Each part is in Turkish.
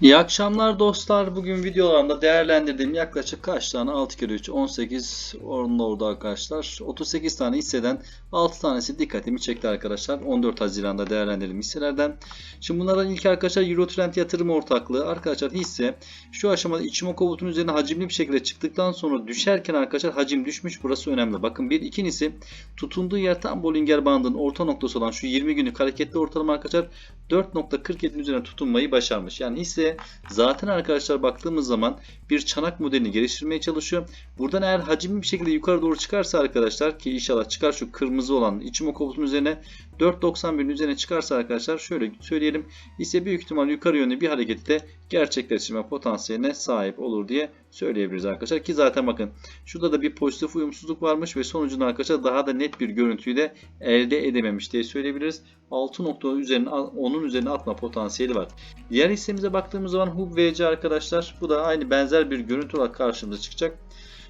İyi akşamlar dostlar. Bugün videolarında değerlendirdiğim yaklaşık kaç tane 6 kere 3 18 oranda orada arkadaşlar. 38 tane hisseden 6 tanesi dikkatimi çekti arkadaşlar. 14 Haziran'da değerlendirdiğim hisselerden. Şimdi bunlardan ilk arkadaşlar Eurotrend yatırım ortaklığı. Arkadaşlar hisse şu aşamada Ichimoku bulutun üzerine hacimli bir şekilde çıktıktan sonra düşerken arkadaşlar hacim düşmüş. Burası önemli. Bakın bir ikincisi tutunduğu yer tam Bollinger bandının orta noktası olan şu 20 günlük hareketli ortalama arkadaşlar 4.47'nin üzerine tutunmayı başarmış. Yani hisse zaten arkadaşlar baktığımız zaman bir çanak modelini geliştirmeye çalışıyor. Buradan eğer hacimli bir şekilde yukarı doğru çıkarsa arkadaşlar ki inşallah çıkar şu kırmızı olan içim okobutun üzerine 4.91'in üzerine çıkarsa arkadaşlar şöyle söyleyelim. Hisse büyük ihtimal yukarı yönlü bir harekette gerçekleştirme potansiyeline sahip olur diye söyleyebiliriz arkadaşlar. Ki zaten bakın şurada da bir pozitif uyumsuzluk varmış ve sonucunda arkadaşlar daha da net bir görüntüyü de elde edememiş diye söyleyebiliriz. 6 nokta üzerine üzerine atma potansiyeli var. Diğer hissemize baktığımız zaman Hub VC arkadaşlar bu da aynı benzer bir görüntü olarak karşımıza çıkacak.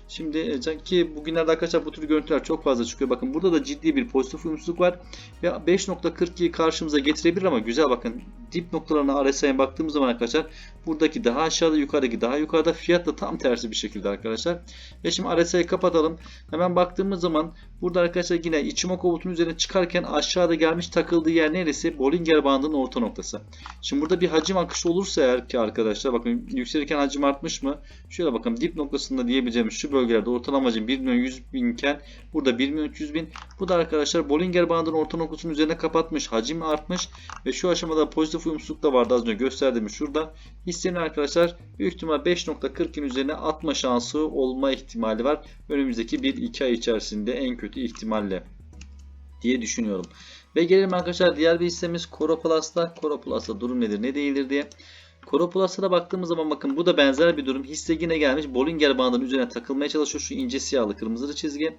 Şimdi e, ki bugünlerde arkadaşlar bu tür görüntüler çok fazla çıkıyor. Bakın burada da ciddi bir pozitif uyumsuzluk var. Ve 5.42'yi karşımıza getirebilir ama güzel bakın dip noktalarına RSI'ye baktığımız zaman arkadaşlar buradaki daha aşağıda yukarıdaki daha yukarıda fiyat da tam tersi bir şekilde arkadaşlar. Ve şimdi RSI'yi kapatalım. Hemen baktığımız zaman burada arkadaşlar yine Ichimoku bulutun üzerine çıkarken aşağıda gelmiş takıldığı yer neresi? Bollinger bandının orta noktası. Şimdi burada bir hacim akışı olursa eğer ki arkadaşlar bakın yükselirken hacim artmış mı? Şöyle bakın dip noktasında diyebileceğimiz şu bölgelerde ortalama hacim 1 milyon 100 bin iken burada 1 milyon 300 bin. Bu da arkadaşlar Bollinger bandının orta noktasının üzerine kapatmış. Hacim artmış ve şu aşamada pozitif uyumsuzluk da vardı az önce gösterdiğimiz şurada. Hissenin arkadaşlar büyük ihtimal 5.40'in üzerine atma şansı olma ihtimali var. Önümüzdeki 1-2 ay içerisinde en kötü ihtimalle diye düşünüyorum. Ve gelelim arkadaşlar diğer bir hissemiz Coroplast'ta. Coroplast'ta durum nedir ne değildir diye. Coroplast'a da baktığımız zaman bakın bu da benzer bir durum. Hisse yine gelmiş Bollinger bandının üzerine takılmaya çalışıyor. Şu ince siyahlı kırmızılı çizgi.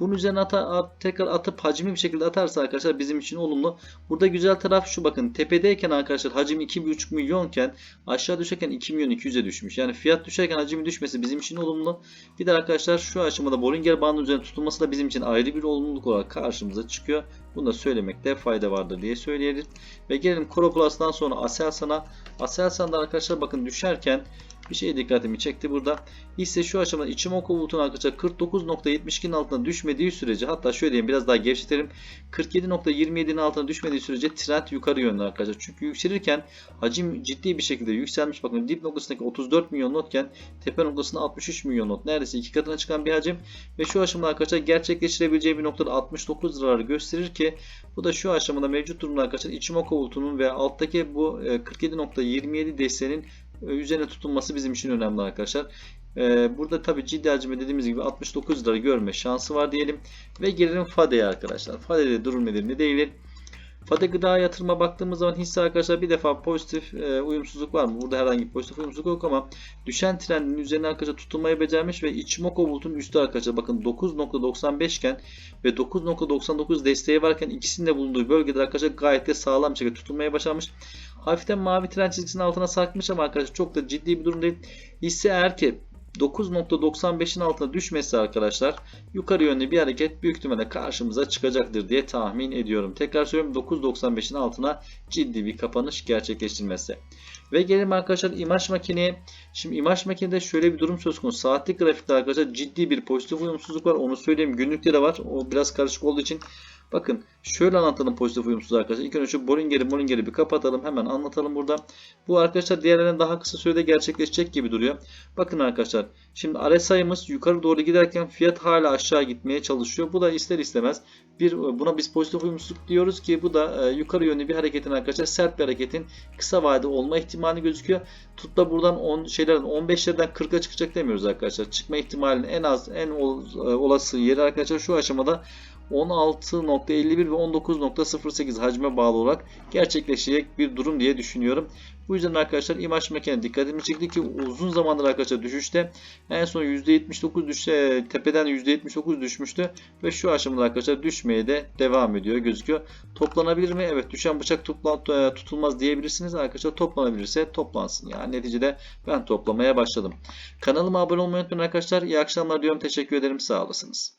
Bunun üzerine ata, at, tekrar atıp hacimli bir şekilde atarsa arkadaşlar bizim için olumlu. Burada güzel taraf şu bakın tepedeyken arkadaşlar hacim 2,5 milyonken aşağı düşerken 2 milyon 200'e düşmüş. Yani fiyat düşerken hacim düşmesi bizim için olumlu. Bir de arkadaşlar şu aşamada Bollinger bandının üzerine tutulması da bizim için ayrı bir olumluluk olarak karşımıza çıkıyor. Bunu da söylemekte fayda vardır diye söyleyelim. Ve gelelim Coroplast'tan sonra Aselsan'a. Aselsan'da arkadaşlar bakın düşerken bir şey dikkatimi çekti burada. Hisse şu aşamada Ichimoku bulutun arkadaşlar 49.72'nin altına düşmediği sürece hatta şöyle diyeyim biraz daha gevşetelim. 47.27'nin altına düşmediği sürece trend yukarı yönlü arkadaşlar. Çünkü yükselirken hacim ciddi bir şekilde yükselmiş. Bakın dip noktasındaki 34 milyon notken tepe noktasında 63 milyon not. Neredeyse iki katına çıkan bir hacim. Ve şu aşamada arkadaşlar gerçekleştirebileceği bir noktada 69 liraları gösterir ki bu da şu aşamada mevcut durumda arkadaşlar Ichimoku bulutunun ve alttaki bu 47.27 desteğinin üzerine tutulması bizim için önemli arkadaşlar. Burada tabi ciddi hacmi dediğimiz gibi 69 lira görme şansı var diyelim. Ve gelelim FADE'ye arkadaşlar. FADE'de durum nedir ne değildir. FADE gıda yatırıma baktığımız zaman hisse arkadaşlar bir defa pozitif e, uyumsuzluk var mı? Burada herhangi bir pozitif uyumsuzluk yok ama düşen trendin üzerine arkadaşlar tutunmayı becermiş ve Ichimoku bulutun üstü arkadaşlar bakın 9.95 iken ve 9.99 desteği varken ikisinin de bulunduğu bölgede arkadaşlar gayet de sağlam şekilde tutunmaya başarmış. Hafiften mavi trend çizgisinin altına sarkmış ama arkadaşlar çok da ciddi bir durum değil. Hisse eğer ki 9.95'in altına düşmesi arkadaşlar yukarı yönlü bir hareket büyük ihtimalle karşımıza çıkacaktır diye tahmin ediyorum. Tekrar söylüyorum 9.95'in altına ciddi bir kapanış gerçekleştirmesi. Ve gelelim arkadaşlar imaj makineye. Şimdi imaj makinede şöyle bir durum söz konusu. Saatlik grafikte arkadaşlar ciddi bir pozitif uyumsuzluk var. Onu söyleyeyim. Günlükte de var. O biraz karışık olduğu için Bakın şöyle anlatalım pozitif uyumsuz arkadaşlar. İlk önce şu Bollinger'i Bollinger'i bir kapatalım. Hemen anlatalım burada. Bu arkadaşlar diğerlerinden daha kısa sürede gerçekleşecek gibi duruyor. Bakın arkadaşlar. Şimdi RSI'miz yukarı doğru giderken fiyat hala aşağı gitmeye çalışıyor. Bu da ister istemez bir buna biz pozitif uyumsuzluk diyoruz ki bu da e, yukarı yönlü bir hareketin arkadaşlar sert bir hareketin kısa vade olma ihtimali gözüküyor. Tut da buradan 10 şeylerden 15'lerden 40'a çıkacak demiyoruz arkadaşlar. Çıkma ihtimalinin en az en olası yeri arkadaşlar şu aşamada 16.51 ve 19.08 hacme bağlı olarak gerçekleşecek bir durum diye düşünüyorum. Bu yüzden arkadaşlar imaj mekaniğine dikkatimi çekti ki uzun zamandır arkadaşlar düşüşte en son %79 düşe tepeden %79 düşmüştü ve şu aşamada arkadaşlar düşmeye de devam ediyor gözüküyor. Toplanabilir mi? Evet düşen bıçak tutla, tutulmaz diyebilirsiniz. Arkadaşlar toplanabilirse toplansın. Yani neticede ben toplamaya başladım. Kanalıma abone olmayı unutmayın arkadaşlar. İyi akşamlar diyorum. Teşekkür ederim. Sağ olasınız.